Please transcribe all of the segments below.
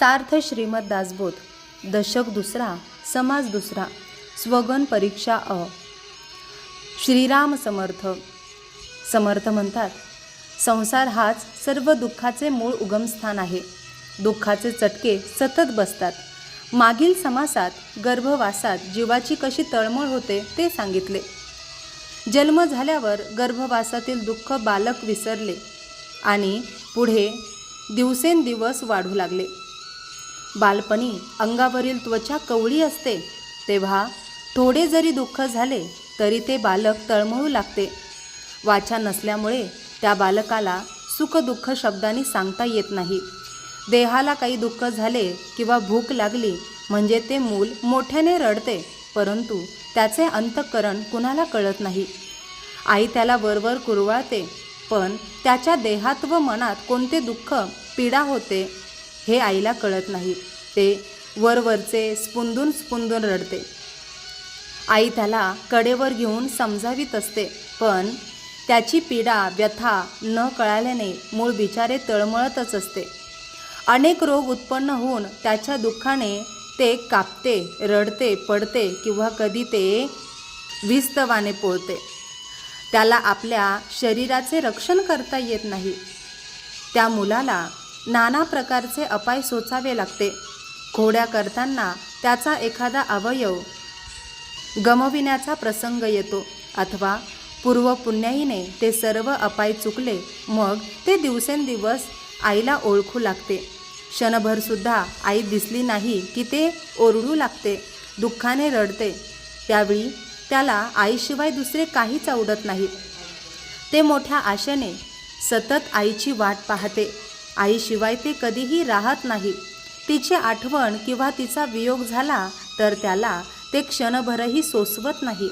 सार्थ श्रीमद दासबोध. दशक दुसरा समाज दुसरा स्वगन परीक्षा अ. श्रीराम समर्थ. समर्थ म्हणतात संसार हाच सर्व दुःखाचे मूळ उगमस्थान आहे. दुःखाचे चटके सतत बसतात. मागील समासात गर्भवासात जीवाची कशी तळमळ होते ते सांगितले. जन्म झाल्यावर गर्भवासातील दुःख बालक विसरले आणि पुढे दिवसेंदिवस वाढू लागले. बालपणी अंगावरील त्वचा कवळी असते. तेव्हा थोडे जरी दुःख झाले तरी ते बालक तळमळू लागते. वाचा नसल्यामुळे त्या बालकाला सुखदुःख शब्दांनी सांगता येत नाही. देहाला काही दुःख झाले किंवा भूक लागली म्हणजे ते मूल मोठ्याने रडते परंतु त्याचे अंतःकरण कुणाला कळत नाही. आई त्याला वरवर कुरवाळते पण त्याच्या देहात व मनात कोणते दुःख पीडा होते हे आईला कळत नाही. ते वरवरचे स्पुंदून स्पुंदून रडते. आई त्याला कडेवर घेऊन समजावीत असते पण त्याची पीडा व्यथा न कळाल्याने मूळ बिचारे तळमळतच असते. अनेक रोग उत्पन्न होऊन त्याच्या दुःखाने ते कापते रडते पडते किंवा कधी ते विस्तवाने पोळते. त्याला आपल्या शरीराचे रक्षण करता येत नाही. त्या मुलाला नाना प्रकारचे अपाय सोचावे लागते. घोड्या करताना त्याचा एखादा अवयव गमविण्याचा प्रसंग येतो अथवा पूर्वपुण्याईने ते सर्व अपाय चुकले मग ते दिवसेंदिवस आईला ओळखू लागते. क्षणभरसुद्धा आई दिसली नाही की ते ओरडू लागते दुःखाने रडते. त्यावेळी त्याला आईशिवाय दुसरे काहीच आवडत नाही. ते मोठ्या आशेने सतत आईची वाट पाहते. आईशिवाय ते कधीही राहत नाही. तिची आठवण किंवा तिचा वियोग झाला तर त्याला ते क्षणभरही सोसवत नाही.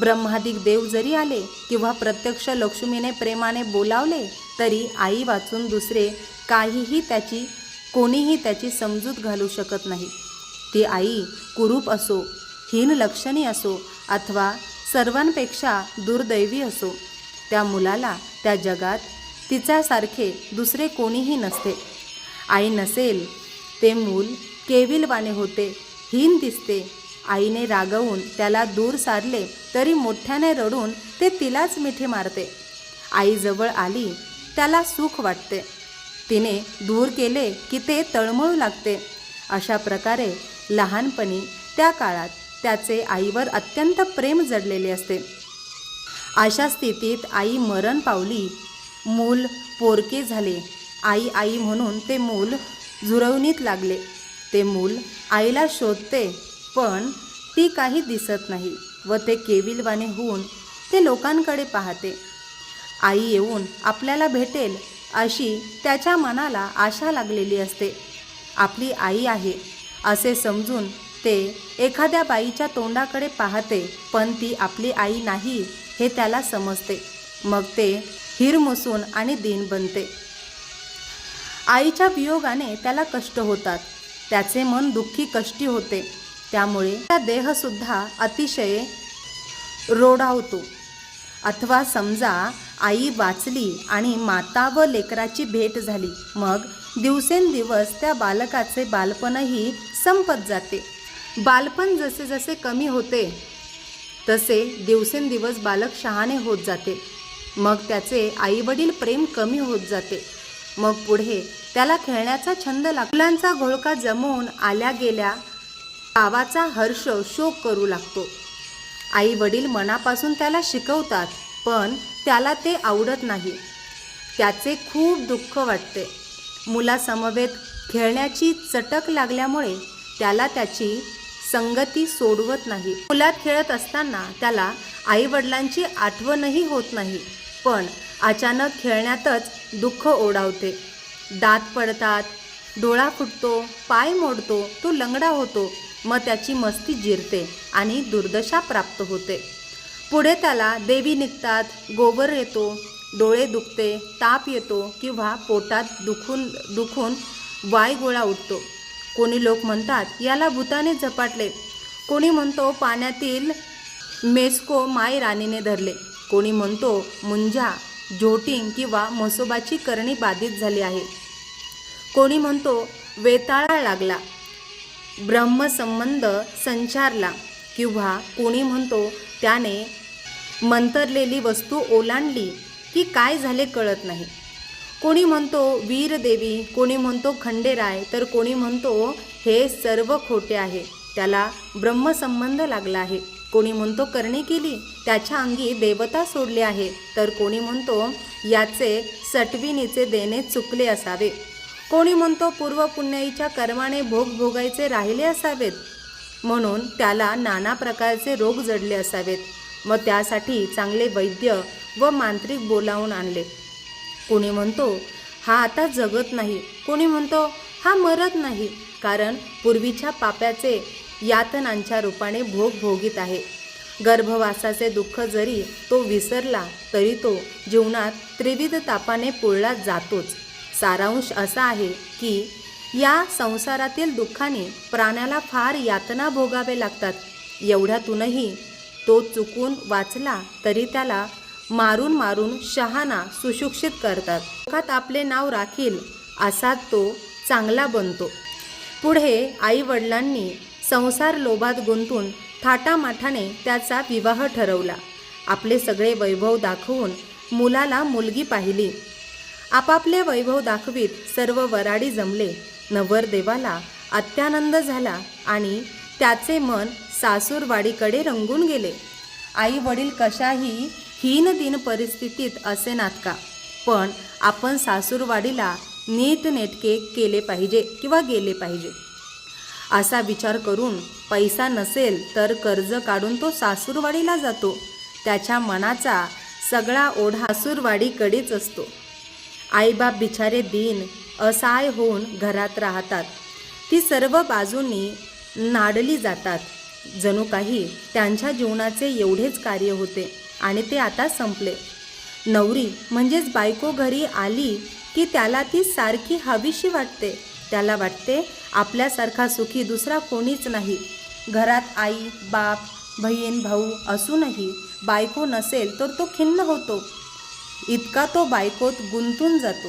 ब्रह्मादिक देव जरी आले किंवा प्रत्यक्ष लक्ष्मीने प्रेमाने बोलावले तरी आई वाचून दुसरे काहीही त्याची कोणीही त्याची समजूत घालू शकत नाही. ती आई कुरूप असो हीन लक्षणी असो अथवा सर्वांपेक्षा दुर्दैवी असो त्या मुलाला त्या जगात तिच्यासारखे दुसरे कोणीही नसते. आई नसेल ते मूल केविलवाने होते हीन दिसते. आईने रागवून त्याला दूर सारले तरी मोठ्याने रडून ते तिलाच मिठी मारते. आई जवळ आली त्याला सुख वाटते. तिने दूर केले की ते तळमळू लागते. अशा प्रकारे लहानपणी त्या काळात त्याचे आईवर अत्यंत प्रेम जडलेले असते. अशा स्थितीत आई मरण पावली मूल पोरके झाले. आई आई म्हणून ते मूल झुरवणीत लागले. ते मूल आईला शोधते पण ती काही दिसत नाही व ते केविलवाने होऊन ते लोकांकडे पाहते. आई येऊन आपल्याला भेटेल अशी त्याच्या मनाला आशा लागलेली असते. आपली आई आहे असे समजून ते एखाद्या बाईच्या तोंडाकडे पाहते पण ती आपली आई नाही हे त्याला समजते. मग ते हिरमुसून आणि दीन बनते. आईच्या वियोगाने त्याला कष्ट होतात. त्याचे मन दुःखी कष्टी होते. त्यामुळे त्या देहसुद्धा अतिशय रोडावतो. अथवा समजा आई वाचली आणि माता व लेकराची भेट झाली मग दिवसेंदिवस त्या बालकाचे बालपणही संपत जाते. बालपण जसे जसे कमी होते तसे दिवसेंदिवस बालक शहाणे होत जाते. मग त्याचे आईवडील प्रेम कमी होत जाते. मग पुढे त्याला खेळण्याचा छंद लागलांचा घोळका जमवून आल्या गेल्या गावाचा हर्ष शोक करू लागतो. आई वडील मनापासून त्याला शिकवतात पण त्याला ते आवडत नाही. त्याचे खूप दुःख वाटते. मुलासमवेत खेळण्याची चटक लागल्यामुळे त्याला त्याची संगती सोडवत नाही. मुलात खेळत असताना त्याला आईवडिलांची आठवणही होत नाही. पण अचानक खेळण्यातच दुःख ओढावते. दात पडतात डोळा फुटतो पाय मोडतो तो लंगडा होतो. मग त्याची मस्ती जिरते आणि दुर्दशा प्राप्त होते. पुढे त्याला देवी निघतात गोबर येतो डोळे दुखते ताप येतो किंवा पोटात दुखून दुखून वाय गोळा उठतो. कोणी लोक म्हणतात याला भूताने झपाटले. कोणी म्हणतो पाण्यातील मेस्को माय राणीने धरले. कोणी म्हणतो मुंजा झोटिंग किंवा म्हसोबाची करणी बाधित झाली आहे. कोणी म्हणतो वेताळा लागला. ब्रह्मसंबंध संचारला. किंवा कोणी म्हणतो त्याने मंतरलेली वस्तू ओलांडली की काय झाले कळत नाही. कोणी म्हणतो वीरदेवी कोणी म्हणतो खंडेराय तर कोणी म्हणतो हे सर्व खोटे आहे. त्याला ब्रह्मसंबंध लागला आहे. कोणी म्हणतो करणी केली त्याच्या अंगी देवता सोडली आहे. तर कोणी म्हणतो याचे सटविनीचे देणे चुकले असावे. कोणी म्हणतो पूर्व पुण्याईच्या कर्माने भोग भोगायचे राहिले असावेत. म्हणून त्याला नाना प्रकारचे रोग जडले असावेत. मग त्यासाठी चांगले वैद्य व मांत्रिक बोलावून आणले. कोणी म्हणतो हा आता जगत नाही. कोणी म्हणतो हा मरत नाही. कारण पूर्वीच्या पाप्याचे यातनांच्या रूपाने भोग भोगीत आहे. गर्भवासाचे दुःख जरी तो विसरला तरी तो जीवनात त्रिविध तापाने पोळला जातोच. सारांश असा आहे की या संसारातील दुःखाने प्राण्याला फार यातना भोगावे लागतात. एवढ्यातूनही तो चुकून वाचला तरी त्याला मारून मारून शहाणा सुशिक्षित करतात. दुःखात आपले नाव राखील असा तो चांगला बनतो. पुढे आई वडिलांनी संसार लोभात गुंतून थाटामाठाने त्याचा विवाह ठरवला. आपले सगळे वैभव दाखवून मुलाला मुलगी पाहिली. आपापले वैभव दाखवीत सर्व वराडी जमले. नवरदेवाला अत्यानंद झाला आणि त्याचे मन सासूरवाडीकडे रंगून गेले. आई वडील कशाही हीन दिन परिस्थितीत असे का? पण आपण सासूरवाडीला नीटनेटके केले पाहिजे किंवा गेले पाहिजे. असा विचार करून पैसा नसेल तर कर्ज काढून तो सासूरवाडीला जातो. त्याच्या मनाचा सगळा ओढा सासूरवाडीकडेच असतो. आईबाप बिचारे दिन असहाय होऊन घरात राहतात. ती सर्व बाजूंनी नाडली जातात. जणू काही त्यांच्या जीवनाचे एवढेच कार्य होते. आणि ते आता संपले. नवरी म्हणजेच बायको घरी आली की त्याला ती सारखी हवीशी वाटते. त्याला वाटते आपल्यासारखा सुखी दुसरा कोणीच नाही. घरात आई बाप बहीण भाऊ असूनही बायको नसेल तर तो खिन्न होतो. इतका तो बायकोत गुंतून जातो.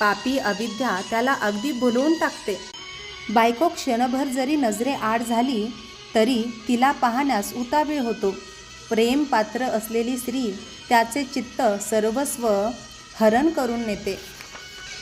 पापी अविद्या त्याला अगदी भुलवून टाकते. बायको क्षणभर जरी नजरे आड झाली तरी तिला पाहण्यास उतावीळ होतो. प्रेम पात्र असलेली स्त्री त्याचे चित्त सर्वस्व हरण करून नेते.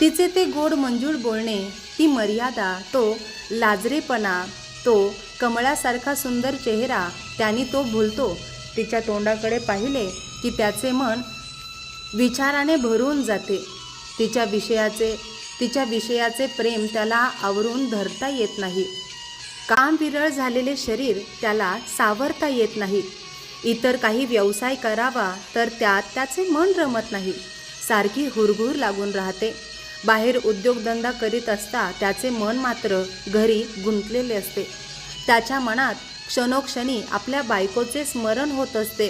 तिचे ते गोड मंजूळ बोलणे ती मर्यादा तो लाजरेपणा तो कमळासारखा सुंदर चेहरा त्याने तो भुलतो. तिच्या तोंडाकडे पाहिले की त्याचे मन विचाराने भरून जाते. तिच्या विषयाचे तिच्या विषयाचे प्रेम त्याला आवरून धरता येत नाही. काम विरळ झालेले शरीर त्याला सावरता येत नाही. इतर काही व्यवसाय करावा तर त्यात त्याचे मन रमत नाही. सारखी हुरघुर लागून राहते. बाहेर उद्योगधंदा करीत असता त्याचे मन मात्र घरी गुंतलेले असते. त्याच्या मनात क्षणोक्षणी आपल्या बायकोचे स्मरण होत असते.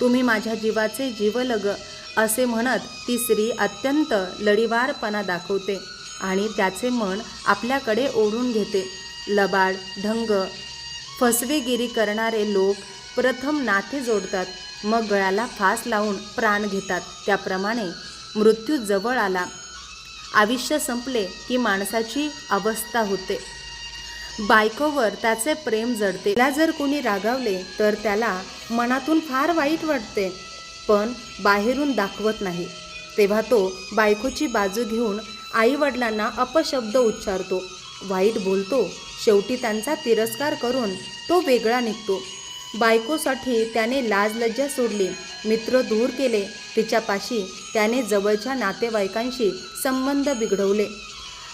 तुम्ही माझ्या जीवाचे जीवलग असे म्हणत ती स्त्री अत्यंत लढीवारपणा दाखवते आणि त्याचे मन आपल्याकडे ओढून घेते. लबाड ढंग फसवेगिरी करणारे लोक प्रथम नाते जोडतात मग गळ्याला फास लावून प्राण घेतात. त्याप्रमाणे मृत्यू जवळ आला. आयुष्य संपले की माणसाची अवस्था होते. बायकोवर त्याचे प्रेम जडते. त्याला जर कोणी रागावले तर त्याला मनातून फार वाईट वाटते. पण बाहेरून दाखवत नाही. तेव्हा तो बायकोची बाजू घेऊन आईवडिलांना अपशब्द उच्चारतो. वाईट बोलतो. शेवटी त्यांचा तिरस्कार करून तो वेगळा निघतो. बायकोसाठी त्याने लाज लज्जा सोडली. मित्र दूर केले. तिच्यापाशी त्याने जवळच्या नातेवाईकांशी संबंध बिघडवले.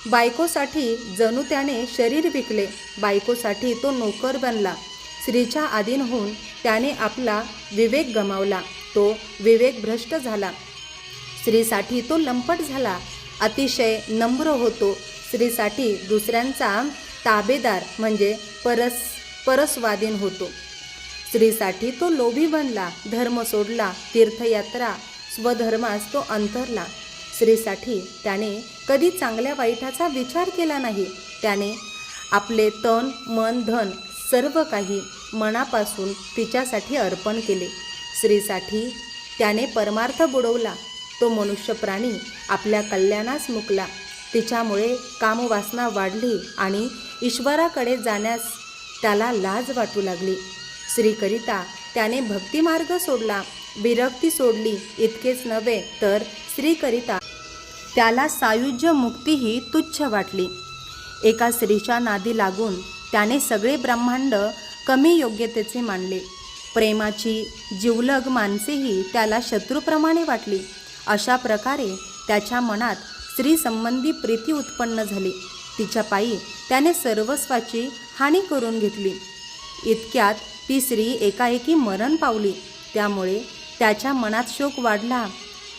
बायकोसाठी जणू त्याने शरीर विकले. बायकोसाठी तो नोकर बनला. स्त्रीच्या आधीन होऊन त्याने आपला विवेक गमावला. तो विवेक भ्रष्ट झाला. स्त्रीसाठी तो लंपट झाला. अतिशय नम्र होतो. स्त्रीसाठी दुसऱ्यांचा ताबेदार म्हणजे परस परस्वाधीन होतो. स्त्रीसाठी तो लोभी बनला धर्म सोडला तीर्थयात्रा स्वधर्मास तो अंतरला. स्त्रीसाठी त्याने कधी चांगल्या वाईटाचा विचार केला नाही. त्याने आपले तन मन धन सर्व काही मनापासून तिच्यासाठी अर्पण केले. स्त्रीसाठी त्याने परमार्थ बुडवला. तो मनुष्य प्राणी आपल्या कल्याणास मुकला. तिच्यामुळे कामवासना वाढली आणि ईश्वराकडे जाण्यास त्याला लाज वाटू लागली. श्रीकरिता त्याने भक्तिमार्ग सोडला. विरक्ती सोडली इतकेच नव्हे तर श्रीकरिता त्याला सायुज्य मुक्तीही तुच्छ वाटली. एका स्त्रीच्या नादी लागून त्याने सगळे ब्रह्मांड कमी योग्यतेचे मानले. प्रेमाची जिवलग माणसेही त्याला शत्रूप्रमाणे वाटली. अशा प्रकारे त्याच्या मनात स्त्रीसंबंधी प्रीती उत्पन्न झाली. तिच्या पायी त्याने सर्वस्वाची हानी करून घेतली. इतक्यात ती स्त्री एकाएकी मरण पावली. त्यामुळे त्याच्या मनात शोक वाढला.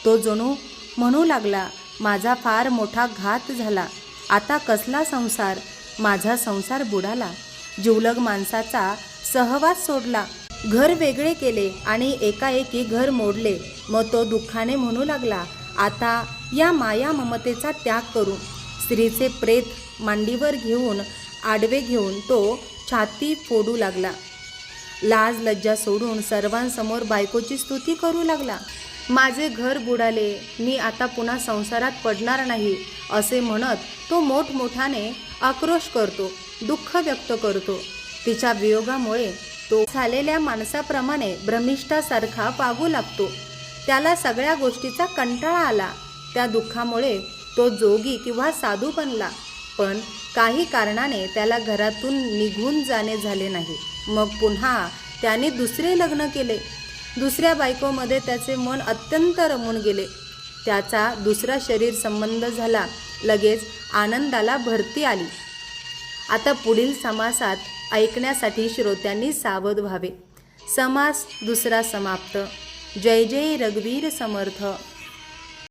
तो जणू म्हणू लागला माझा फार मोठा घात झाला. आता कसला संसार? माझा संसार बुडाला. जिवलग माणसाचा सहवास सोडला. घर वेगळे केले आणि एकाएकी घर मोडले. मग तो दुःखाने म्हणू लागला आता या माया ममतेचा त्याग करू. स्त्रीचे प्रेत मांडीवर घेऊन आडवे घेऊन तो छाती फोडू लागला. लाज लज्जा सोडून सर्वांसमोर बायकोची स्तुती करू लागला. माझे घर बुडाले मी आता पुन्हा संसारात पडणार नाही असे म्हणत तो मोठमोठ्याने आक्रोश करतो दुःख व्यक्त करतो. तिच्या वियोगामुळे तो झालेल्या माणसाप्रमाणे भ्रमिष्ठासारखा वागू लागतो. त्याला सगळ्या गोष्टीचा कंटाळा आला. त्या दुःखामुळे तो जोगी किंवा साधू बनला. पण काही कारणाने त्याला घरातून निघून जाणे झाले नाही. मग पुन्हा त्याने दुसरे लग्न केले. दुसऱ्या बायकोमध्ये त्याचे मन अत्यंत रमून गेले. त्याचा दुसरा शरीर संबंध झाला. लगेच आनंदाला भरती आली. आता पुढील समासात ऐकण्यासाठी श्रोत्यांनी सावध व्हावे. समास दुसरा समाप्त. जय जय रघुवीर समर्थ.